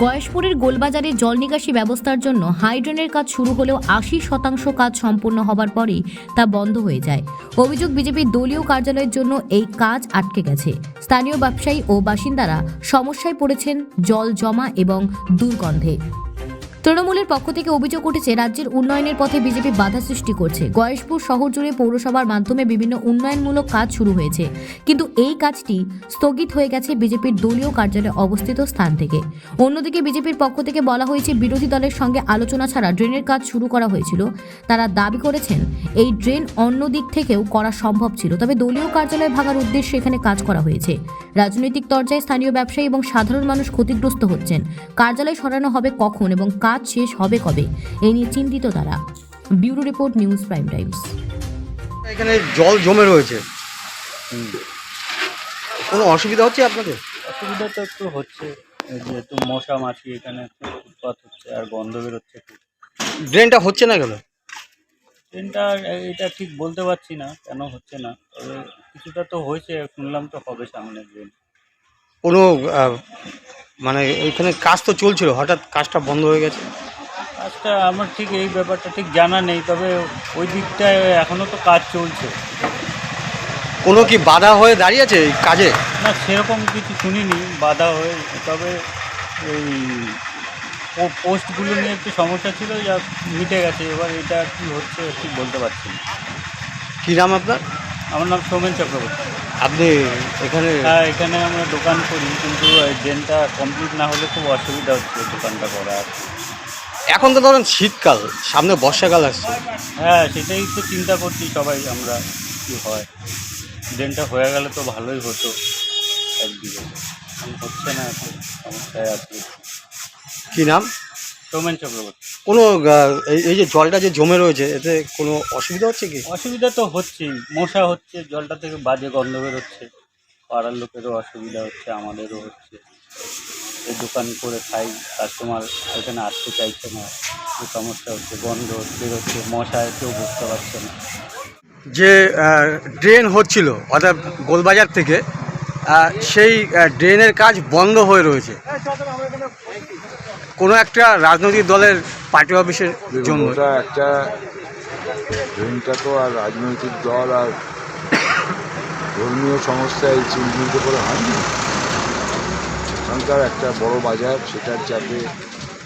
গয়েশপুরের গোলবাজারে জল নিকাশি ব্যবস্থার জন্য হাইড্রেনের কাজ শুরু হলেও আশি শতাংশ কাজ সম্পূর্ণ হবার পরেই তা বন্ধ হয়ে যায়। অভিযোগ বিজেপির দলীয় কার্যালয়ের জন্য এই কাজ আটকে গেছে। স্থানীয় ব্যবসায়ী ও বাসিন্দারা সমস্যায় পড়েছেন জল জমা এবং দুর্গন্ধে। তৃণমূলের পক্ষ থেকে অভিযোগ উঠেছে, রাজ্যের উন্নয়নের পথে বিজেপি বাধা সৃষ্টি করছে। গয়েশপুর শহর জুড়ে পৌরসভার মাধ্যমে বিভিন্ন উন্নয়নমূলক কাজ শুরু হয়েছে। কিন্তু এই কাজটি স্থগিত হয়ে গেছে বিজেপির দলীয় কার্যালয়ে অবস্থিত স্থান থেকে। অন্যদিকে বিজেপির পক্ষ থেকে বলা হয়েছে, বিরোধী দলের সঙ্গে আলোচনা ছাড়া ড্রেনের কাজ শুরু করা হয়েছিল। তারা দাবি করেছেন, এই ড্রেন অন্য দিক থেকেও করা সম্ভব ছিল। তবে দলীয় কার্যালয় ভাঙার উদ্দেশ্যে এখানে কাজ করা হয়েছে। রাজনৈতিক দরজায় স্থানীয় ব্যবসায়ী এবং সাধারণ মানুষ ক্ষতিগ্রস্ত হচ্ছেন। কার্যালয় সরানো হবে কখন এবং কাজ শেষ হবে কবে? এই নিয়ে চিন্তিত তারা। Bureau report news prime times. এখানে জল জমে রয়েছে। কোনো অসুবিধা হচ্ছে আপনাদের? অসুবিধা তো একটু হচ্ছে। যেহেতু মশা মাছি এখানে উৎপাত হচ্ছে আর গন্ধ বেরোচ্ছে ড্রেনটা হচ্ছে না কেন? ট্রেনটা এটা ঠিক বলতে পারছি না কেন হচ্ছে না। তবে কিছুটা তো হয়েছে শুনলাম তো হবে সামনে ড্রেন কোনো মানে ওইখানে কাজ তো চলছিল হঠাৎ কাজটা বন্ধ হয়ে গেছে? কাজটা আমার ঠিক এই ব্যাপারটা ঠিক জানা নেই তবে ওই দিকটায় এখনও তো কাজ চলছে। কোনো কি বাধা হয়ে দাঁড়িয়েছে এই কাজে? না সেরকম কিছু শুনিনি বাধা হয়ে তবে এই পোস্টগুলো নিয়ে একটু সমস্যা ছিল যা মিটে গেছে এবার এটা কি হচ্ছে ঠিক বলতে পারছি না। কী নাম আপনার? আমার নাম সৌমেন চক্রবর্তী। আপনি এখানে হ্যাঁ এখানে আমরা দোকান করি কিন্তু ড্রেনটা কমপ্লিট না হলে খুব অসুবিধা হচ্ছে দোকানটা করা। এখন তো ধরেন শীতকাল সামনে বর্ষাকাল আসছে। হ্যাঁ সেটাই তো চিন্তা করছি সবাই আমরা কি হয়। ড্রেনটা হয়ে গেলে তো ভালোই হতো একদিকে। হচ্ছে না এখন সমস্যায় আছি। কী নাম? সৌমেন চক্রবর্তী। কোনো এই- যে জলটা যে জমে রয়েছে এতে কোনো অসুবিধা হচ্ছে কি? অসুবিধা তো হচ্ছেই মশা হচ্ছে জলটা থেকে বাজে গন্ধ বেরোচ্ছে পাড়ার লোকেরও অসুবিধা হচ্ছে আমাদেরও হচ্ছে। এই দোকান করে খাই কাস্টমার এখানে আসতে চাইছে না সমস্যা হচ্ছে গন্ধ বেরোচ্ছে মশায় কেউ বুঝতে পারছে না। যে ড্রেন হচ্ছিল অর্থাৎ গোলবাজার থেকে সেই ড্রেনের কাজ বন্ধ হয়ে রয়েছে। কোনো একটা রাজনৈতিক দলের পার্টি অফিসের জন্য। ওটা একটা ড্রেনটা তো আর রাজনৈতিক দল আর ধর্মীয় সংস্থা এই চিহ্নিত করে হয়নি। এখানকার একটা বড় বাজার সেটার যাতে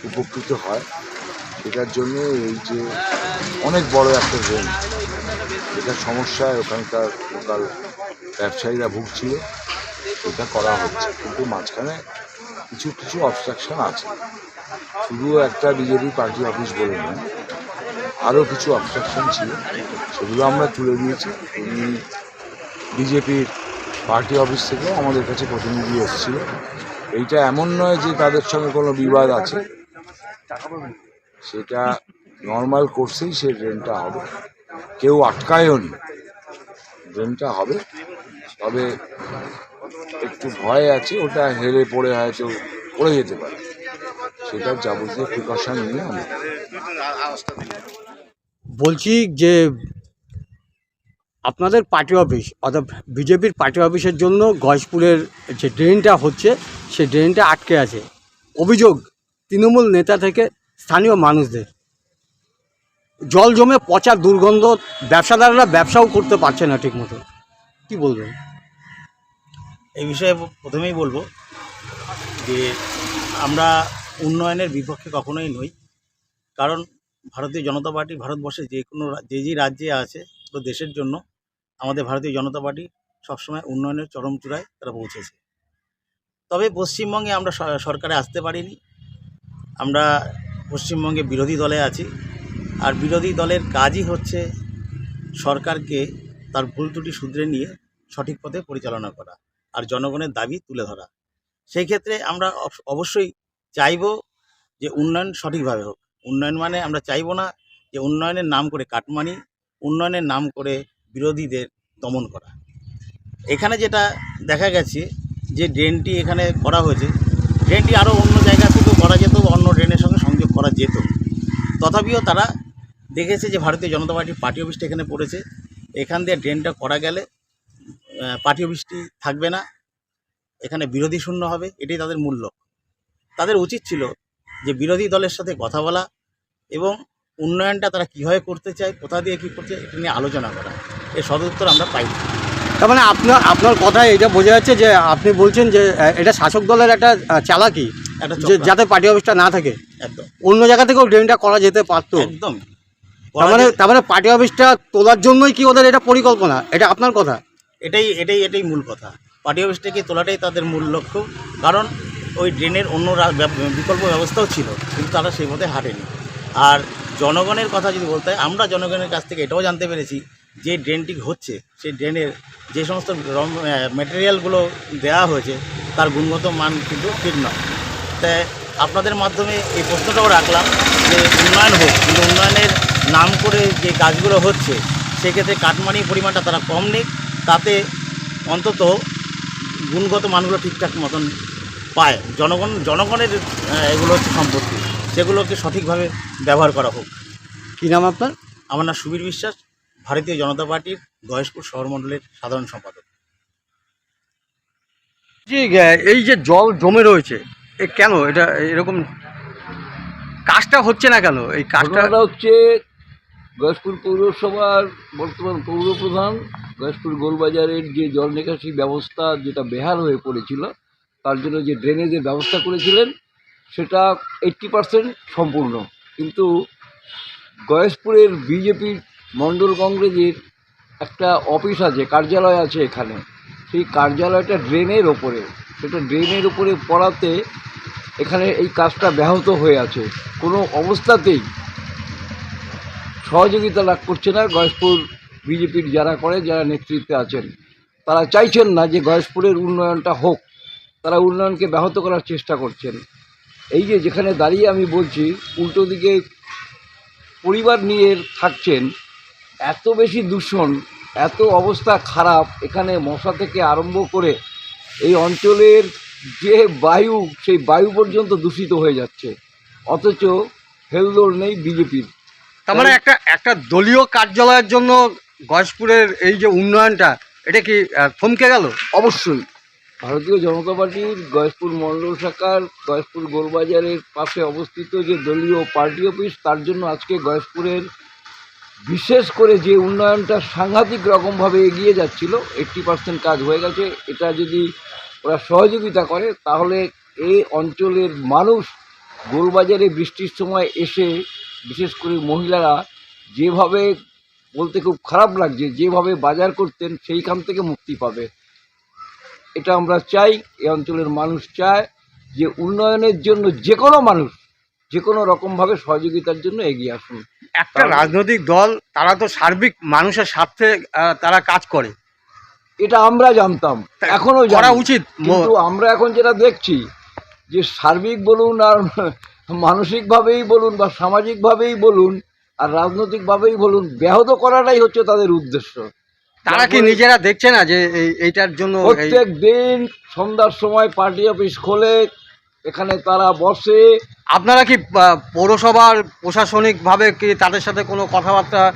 উপকৃত হয়। সেটার জন্য এই যে অনেক বড় একটা ড্রেন এটার সমস্যায় ওখানকার লোকাল ব্যবসায়ীরা ভুগছিল। এটা করা হচ্ছে কিন্তু মাঝখানে কিছু কিছু অবস্ট্রাকশন আছে। শুধু একটা বিজেপি পার্টি অফিস বলে নয় আরও কিছু অবস্ট্রাকশন ছিল, সেগুলো আমরা তুলে দিয়েছি। উনি বিজেপির পার্টি অফিস থেকেও আমাদের কাছে প্রতিনিধি এসেছিল। এইটা এমন নয় যে তাদের সঙ্গে কোনো বিবাদ আছে। সেটা নর্মাল কোর্সেই সে ড্রেনটা হবে। কেউ আটকায়ও নি। ড্রেনটা হবে। তবে একটু ভয় আছে, ওটা হেলে পড়ে হয়তো পড়ে যেতে পারে। সেটার যাবতীয় প্রিকশন নিয়ে আমরা বলছি যে আপনাদের পার্টি অফিস অর্থাৎ বিজেপির পার্টি অফিসের জন্য গয়েশপুরের যে ড্রেনটা হচ্ছে সেই ড্রেনটা আটকে আছে। অভিযোগ তৃণমূল নেতা থেকে স্থানীয় মানুষদের। জল জমে পচা দুর্গন্ধ ব্যবসাদাররা ব্যবসাও করতে পারছে না ঠিকমতো। কি বলবেন? এই বিষয়ে প্রথমেই বলব যে আমরা উন্নয়নের বিপক্ষে কখনোই নই। কারণ ভারতীয় জনতা পার্টি ভারতবর্ষে যে কোনো যে যে রাজ্যে আছে তো দেশের জন্য আমাদের ভারতীয় জনতা পার্টি সবসময় উন্নয়নের চরম চূড়ায় তারা পৌঁছেছে। তবে পশ্চিমবঙ্গে আমরা সরকারে আসতে পারিনি। আমরা পশ্চিমবঙ্গে বিরোধী দলে আছি। আর বিরোধী দলের কাজই হচ্ছে সরকারকে তার ভুল ত্রুটি শুধরে নিয়ে সঠিক পথে পরিচালনা করা আর জনগণের দাবি তুলে ধরা। সেই ক্ষেত্রে আমরা অবশ্যই চাইব যে উন্নয়ন সঠিকভাবে হোক। উন্নয়ন মানে আমরা চাইব না যে উন্নয়নের নাম করে কাটমানি, উন্নয়নের নাম করে বিরোধীদের দমন করা। এখানে যেটা দেখা গেছে যে ড্রেনটি এখানে করা হয়েছে, ড্রেনটি আরও অন্য জায়গা থেকেও করা যেত, অন্য ড্রেনের সঙ্গে সংযোগ করা যেত। তথাপিও তারা দেখেছে যে ভারতীয় জনতা পার্টির পার্টি অফিসটা এখানে পড়েছে। এখান দিয়ে ড্রেনটা করা গেলে পার্টি অফিসটি থাকবে না, এখানে বিরোধী শূন্য হবে, এটাই তাদের মূল লক্ষ্য। তাদের উচিত ছিল যে বিরোধী দলের সাথে কথা বলা এবং উন্নয়নটা তারা কীভাবে করতে চায় কোথা দিয়ে কী করতে চায় এটা নিয়ে আলোচনা করা। এর সদুত্তর আমরা পাই তার মানে আপনার আপনার কথায় এটা বোঝা যাচ্ছে যে আপনি বলছেন যে এটা শাসক দলের একটা চালাকি একটা যে যাতে পার্টি অফিসটা না থাকে। একদম। অন্য জায়গা থেকেও ড্রেনটা করা যেতে পারতো। একদম। তার মানে তার মানে পার্টি অফিসটা তোলার জন্যই কি ওদের এটা পরিকল্পনা? এটা আপনার কথা? এটাই এটাই এটাই মূল কথা। পার্টি অফিস থেকে তোলাটাই তাদের মূল লক্ষ্য। কারণ ওই ড্রেনের অন্য বিকল্প ব্যবস্থাও ছিল, কিন্তু তারা সেই মতে হাঁটেনি। আর জনগণের কথা যদি বলতে হয়, আমরা জনগণের কাছ থেকে এটাও জানতে পেরেছি যে ড্রেনটি হচ্ছে, সেই ড্রেনের যে সমস্ত ম্যাটেরিয়ালগুলো দেওয়া হয়েছে, তার গুণগত মান কিন্তু ঠিক নয়। তাই আপনাদের মাধ্যমে এই প্রশ্নটাও রাখলাম যে উন্নয়ন হোক, কিন্তু উন্নয়নের নাম করে যে কাজগুলো হচ্ছে, সেক্ষেত্রে কাটমানির পরিমাণটা তারা কম নেই তাতে অন্তত গুণগত মানগুলো ঠিকঠাক মতন পায়। জনগণ জনগণের এগুলো হচ্ছে সম্পত্তি। সেগুলোকে সঠিকভাবে ব্যবহার করা হোক। কী নাম আপনার? আমার নাম সুবীর বিশ্বাস ভারতীয় জনতা পার্টির গয়েশপুর শহর মণ্ডলের সাধারণ সম্পাদক। জি এই যে জল জমে রয়েছে এ কেন? এটা এরকম কাজটা হচ্ছে না কেন? এই কাজটা হচ্ছে গয়েশপুর পৌরসভার বর্তমান পৌরপ্রধান গয়েশপুর গোলবাজারের যে জল নিকাশি ব্যবস্থা যেটা বেহাল হয়ে পড়েছিল তার জন্য যে ড্রেনেজের ব্যবস্থা করেছিলেন, সেটা এইট্টি পারসেন্ট সম্পূর্ণ। কিন্তু গয়েশপুরের বিজেপির মণ্ডল কংগ্রেসের একটা অফিস আছে, কার্যালয় আছে এখানে। সেই কার্যালয়টা ড্রেনের ওপরে। সেটা ড্রেনের ওপরে পড়াতে এখানে এই কাজটা ব্যাহত হয়ে আছে। কোনো অবস্থাতেই সহযোগিতা লাভ করছে না গয়েশপুর বিজেপির যারা করে, যারা নেতৃত্বে আছেন। তারা চাইছেন না যে গয়েশপুরের উন্নয়নটা হোক। তারা উন্নয়নকে ব্যাহত করার চেষ্টা করছেন। এই যে যেখানে দাঁড়িয়ে আমি বলছি উল্টো দিকে পরিবার নিয়ে থাকছেন এত বেশি দূষণ এত অবস্থা খারাপ এখানে মশা থেকে আরম্ভ করে এই অঞ্চলের যে বায়ু সেই বায়ু পর্যন্ত দূষিত হয়ে যাচ্ছে। অথচ হেলদোল নেই বিজেপির। তার মানে একটা একটা দলীয় কার্যালয়ের জন্য গয়েশপুরের এই যে উন্নয়নটা এটা কি থমকে গেল? অবশ্যই। ভারতীয় জনতা পার্টির গয়েশপুর মণ্ডল শাখার গয়েশপুর গোলবাজারের পাশে অবস্থিত যে দলীয় পার্টি অফিস, তার জন্য আজকে গয়েশপুরের বিশেষ করে যে উন্নয়নটা সাংঘাতিক রকমভাবে এগিয়ে যাচ্ছিল এইট্টি পার্সেন্ট কাজ হয়ে গেছে। এটা যদি ওরা সহযোগিতা করে, তাহলে এই অঞ্চলের মানুষ গোলবাজারে বৃষ্টির সময় এসে, বিশেষ করে মহিলারা যেভাবে বলতে খুব খারাপ লাগছে, যেভাবে বাজার করতেন, সেইখান থেকে মুক্তি পাবে। এটা আমরা চাই এই অঞ্চলের মানুষ চায় যে উন্নয়নের জন্য যে কোনো মানুষ যে কোনো রকমভাবে সহযোগিতার জন্য এগিয়ে আসুন। একটা রাজনৈতিক দল তারা তো সার্বিক মানুষের স্বার্থে তারা কাজ করে। এটা আমরা জানতাম এখনও জানি। উচিত কিন্তু আমরা এখন যেটা দেখছি যে সার্বিক বলুন আর মানসিকভাবেই বলুন বা সামাজিকভাবেই বলুন আর রাজনৈতিকভাবেই বলুন ব্যাহত করাটাই হচ্ছে তাদের উদ্দেশ্য। তারা কি নিজেরা দেখছে না যে এই এইটার জন্য প্রত্যেক দিন সন্ধ্যার সময় পার্টি অফিস খোলে এখানে তারা বসে। আপনারা কি পৌরসভার প্রশাসনিকভাবে কি তাদের সাথে কোনো কথাবার্তা আহ,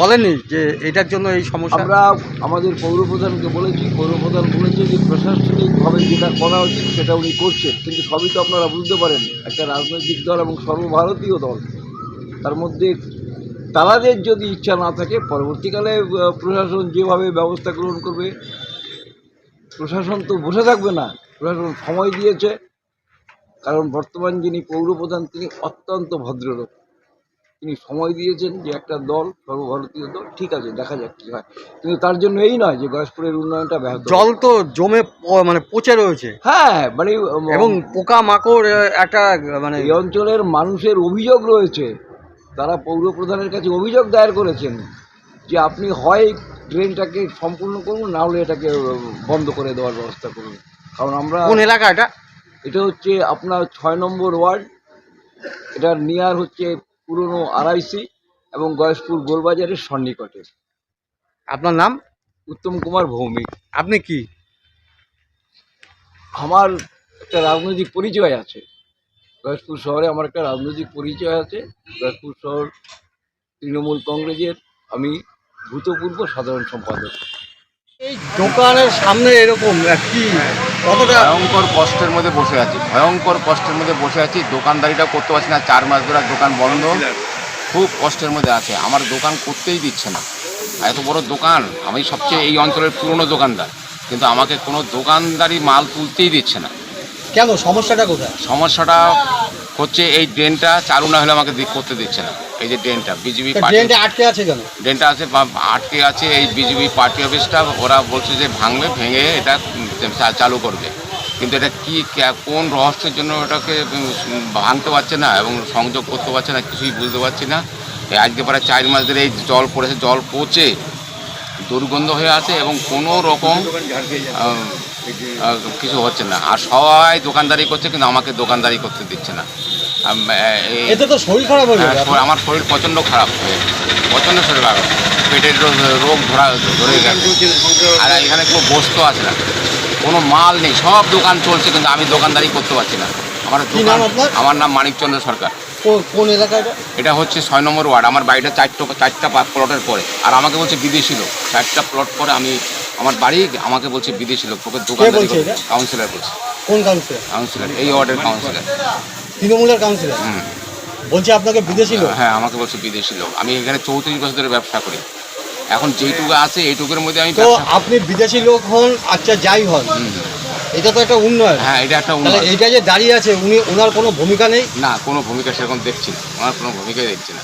বলেননি যে এটার জন্য এই সমস্যা? আমরা আমাদের পৌরপ্রধানকে বলেছি পৌরপ্রধান বলেছে যে প্রশাসনিকভাবে যেটা করা উচিত সেটা উনি করছেন। কিন্তু সবই তো আপনারা বুঝতে পারেন একটা রাজনৈতিক দল এবং সর্বভারতীয় দল তার মধ্যে তাদের যদি ইচ্ছা না থাকে পরবর্তীকালে প্রশাসন যেভাবে ব্যবস্থা গ্রহণ করবে প্রশাসন তো বসে থাকবে না। প্রশাসন সময় দিয়েছে কারণ বর্তমান যিনি পৌরপ্রধান তিনি অত্যন্ত ভদ্রলোক। তিনি সময় দিয়েছেন যে একটা দল সর্বভারতীয় দল ঠিক আছে দেখা যাক কী হয়। কিন্তু তার জন্য এই নয় যে গয়েশপুরের উন্নয়নটা ব্যাহত জল তো জমে প- মানে পচে রয়েছে। হ্যাঁ মানে এবং পোকা মাকড় একটা মানে এই অঞ্চলের মানুষের অভিযোগ রয়েছে তারা পৌর প্রধানের কাছে অভিযোগ দায়ের করেছেন যে আপনি হয় ট্রেনটাকে সম্পূর্ণ করুন না হলে এটাকে বন্ধ করে দেওয়ার ব্যবস্থা করুন। কারণ আমরা কোন এলাকা এটা? এটা হচ্ছে আপনার ছয় নম্বর ওয়ার্ড। এটার নিয়ার হচ্ছে পুরনো আড়াইসি এবং গয়েশপুর গোলবাজারের সন্নিকটে। আপনার নাম? উত্তম কুমার ভৌমিক। আপনি কি? আমার একটা রাজনৈতিক পরিচয় আছে। গয়েশপুর শহরে আমার একটা রাজনৈতিক পরিচয় আছে। গয়েশপুর শহর তৃণমূল কংগ্রেসের। আমি ভূতপূর্ব সাধারণ সম্পাদক। এই দোকানের সামনে এরকম কি কতটা ভয়ঙ্কর কষ্টের মধ্যে বসে আছি। ভয়ঙ্কর কষ্টের মধ্যে বসে আছি। দোকানদারিটা করতে পারছি না। চার মাস ধরে দোকান বন্ধ। খুব কষ্টের মধ্যে আছে। আমার দোকান করতেই দিচ্ছে না। এত বড় দোকান। আমি সবচেয়ে এই অঞ্চলের পুরনো দোকানদার। কিন্তু আমাকে কোনো দোকানদারি মাল তুলতেই দিচ্ছে না। কেন? সমস্যাটা কোথায়? সমস্যাটা হচ্ছে এই ড্রেনটা চালু না হলে আমাকে করতে দিচ্ছে না। এই যে ড্রেনটা বিজেপি ড্রেনটা আটকে আছে কেন? ড্রেনটা আছে আটকে আছে এই বিজেপি পার্টি অফিসটা। ওরা বলছে যে ভাঙবে ভেঙে এটা চালু করবে। কিন্তু এটা কি কোন রহস্যের জন্য ওটাকে ভাঙতে পারছে না এবং সংযোগ করতে পারছে না কিছুই বুঝতে পারছি না। এই আজকে প্রায় চার মাস ধরে এই জল পড়েছে জল পচে দুর্গন্ধ হয়ে আছে এবং কোনো রকম কিছু হচ্ছে না। আর সবাই দোকানদারি করছে কিন্তু আমাকে দোকানদারি করতে দিচ্ছে না। এতে তো শরীর খারাপ হয়ে হ্যাঁ, আমার শরীর প্রচণ্ড খারাপ। হয়ে। প্রচণ্ড শরীর খারাপ। পেটের রোগ- ধরা ধরে গেছে। আর এখানে কোনো বস্তু আছে না। কোনো মাল নেই। সব দোকান চলছে কিন্তু আমি দোকানদারি করতে পারছি না। আমার দোকান আমার নাম মানিকচন্দ্র সরকার। কোন এলাকাটা এটা? হচ্ছে ছয় নম্বর ওয়ার্ড। আমার বাড়িটা চারটো চারটা প্লটের পরে। আর আমাকে বলছে বিদেশি লোক। চারটা প্লট পরে আমি আমার বাড়ি আমাকে বলছে বিদেশি লোক। তোকে এটা? কাউন্সিলর বলছে। কোন কাউন্সিলর কাউন্সিলর এই ওয়ার্ডের কাউন্সিলর তৃণমূলের কাউন্সিলর হুম। বলছে আপনাকে বিদেশি লোক? হ্যাঁ আমাকে বলছে বিদেশি লোক। আমি এখানে চৌত্রিশ বছর ধরে ব্যবসা করি। এখন যেইটুকু আছে এইটুকুর মধ্যে আমি তো আপনি বিদেশি লোক হন আচ্ছা যাই হন। এটা তো একটা উন্নয়ন। হ্যাঁ এটা একটা উন্নয়ন। এইটা যে দাঁড়িয়ে আছে উনি ওনার কোনো ভূমিকা নেই? না কোনো ভূমিকা সেরকম দেখছি না। আমার কোনো ভূমিকাই দেখছি না।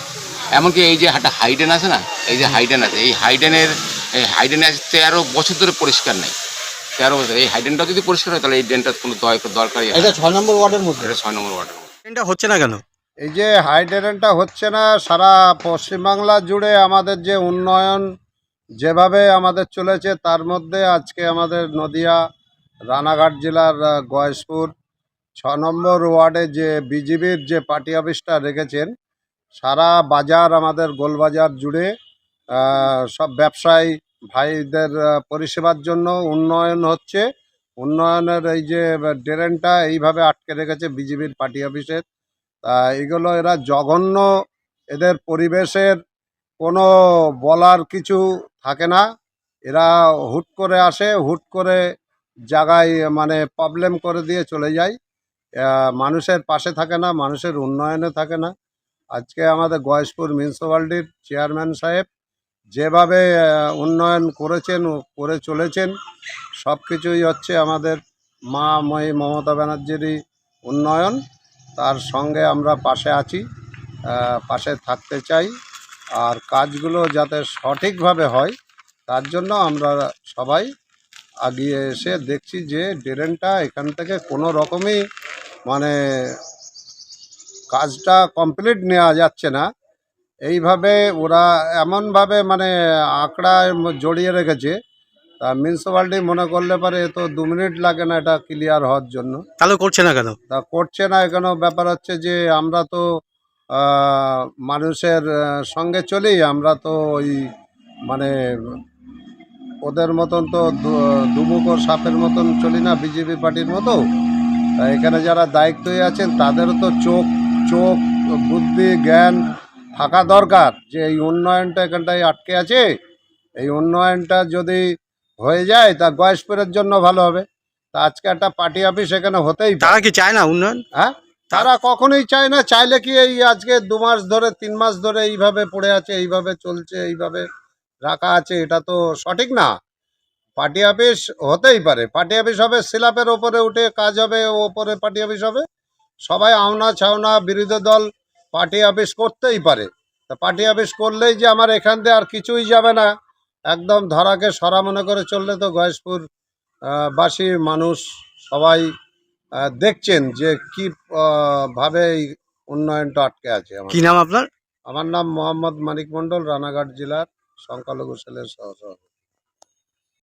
এমনকি এই যে একটা হাইডেন আছে না এই যে হাইডেন আছে এই হাইডেনের এই হাইডেনে আছে তেরো বছর ধরে পরিষ্কার নেই। তেরো বছর এই হাইডেনটা যদি পরিষ্কার হয় তাহলে এই ড্রেনটার কোনো দরকার দরকারই এটা ছয় নম্বর ওয়ার্ডের মধ্যে? এটা ছয় নম্বর ওয়ার্ডের ট্রেনটা হচ্ছে না কেন? এই যে হাইড্রেনটা হচ্ছে না সারা পশ্চিমবাংলা জুড়ে আমাদের যে উন্নয়ন যেভাবে আমাদের চলেছে তার মধ্যে আজকে আমাদের নদিয়া রানাঘাট জেলার গয়েশপুর, ছ নম্বর ওয়ার্ডে যে বিজিবির যে পার্টি অফিসটা রেখেছেন, সারা বাজার আমাদের গোলবাজার জুড়ে সব ব্যবসায়ী ভাইদের পরিষেবার জন্য উন্নয়ন হচ্ছে। উন্নয়নের এই যে ড্রেনটা এইভাবে আটকে রেখেছে বিজিবির পার্টি অফিসের। তা এগুলো এরা জঘন্য, এদের পরিবেশের কোনো বলার কিছু থাকে না। এরা হুট করে আসে, হুট করে জায়গায় মানে প্রবলেম করে দিয়ে চলে যায় মানুষের পাশে থাকে না, মানুষের উন্নয়নে থাকে না। আজকে আমাদের গয়েশপুর মিউনিসিপ্যালিটির চেয়ারম্যান সাহেব যেভাবে উন্নয়ন করেছেন করে চলেছেন সব কিছুই হচ্ছে আমাদের মা ময়ী মমতা ব্যানার্জিরই উন্নয়ন। তার সঙ্গে আমরা পাশে আছি পাশে থাকতে চাই। আর কাজগুলো যাতে সঠিকভাবে হয়, তার জন্য আমরা সবাই আগিয়ে এসে দেখছি যে ড্রেনটা এখান থেকে কোনো রকমই মানে কাজটা কমপ্লিট নেওয়া যাচ্ছে না। এইভাবে ওরা এমনভাবে মানে আঁকড়ায় জড়িয়ে রেখেছে। তা মিউনিসিপ্যালিটি মনে করলে পারে এ তো দু মিনিট লাগে না এটা ক্লিয়ার হওয়ার জন্য। তাহলে করছে না কেন? তা করছে না এখানেও ব্যাপার হচ্ছে যে আমরা তো মানুষের সঙ্গে চলি আমরা তো ওই মানে ওদের মতন তো দু- দুমুখো সাপের মতন চলি না বিজেপি পার্টির মতো। এখানে যারা দায়িত্বে আছেন তাদেরও তো চোখ চোখ বুদ্ধি জ্ঞান থাকা দরকার যে এই উন্নয়নটা এখানটায় আটকে আছে। এই উন্নয়নটা যদি হয়ে যায় তা গয়েশপুরের জন্য ভালো হবে। তা আজকে একটা পার্টি অফিস এখানে হতেই তারা কি চায় না উন্নয়ন? হ্যাঁ? তারা কখনোই চায় না চাইলে কি এই আজকে দু মাস ধরে তিন মাস ধরে এইভাবে পড়ে আছে এইভাবে চলছে এইভাবে রাখা আছে এটা তো সঠিক না। পার্টি অফিস হতেই পারে পার্টি অফিস হবে সিলাপের ওপরে উঠে কাজ হবে ওপরে পার্টি অফিস হবে। সবাই আওনা ছাওনা বিরোধী দল পার্টি অফিস করতেই পারে। তা পার্টি অফিস করলেই যে আমার এখান দিয়ে আর কিছুই যাবে না। একদম ধরাকে সরা মনে করে চললে তো গয়েশপুর বাসী মানুষ সবাই দেখছেন যে কি ভাবে এই উন্নয়নটা আটকে আছে কি নাম আপনার? আমার নাম মোহাম্মদ মানিক মণ্ডল রানাঘাট জেলার সংখ্যালঘু সেলের সহ সভাপতি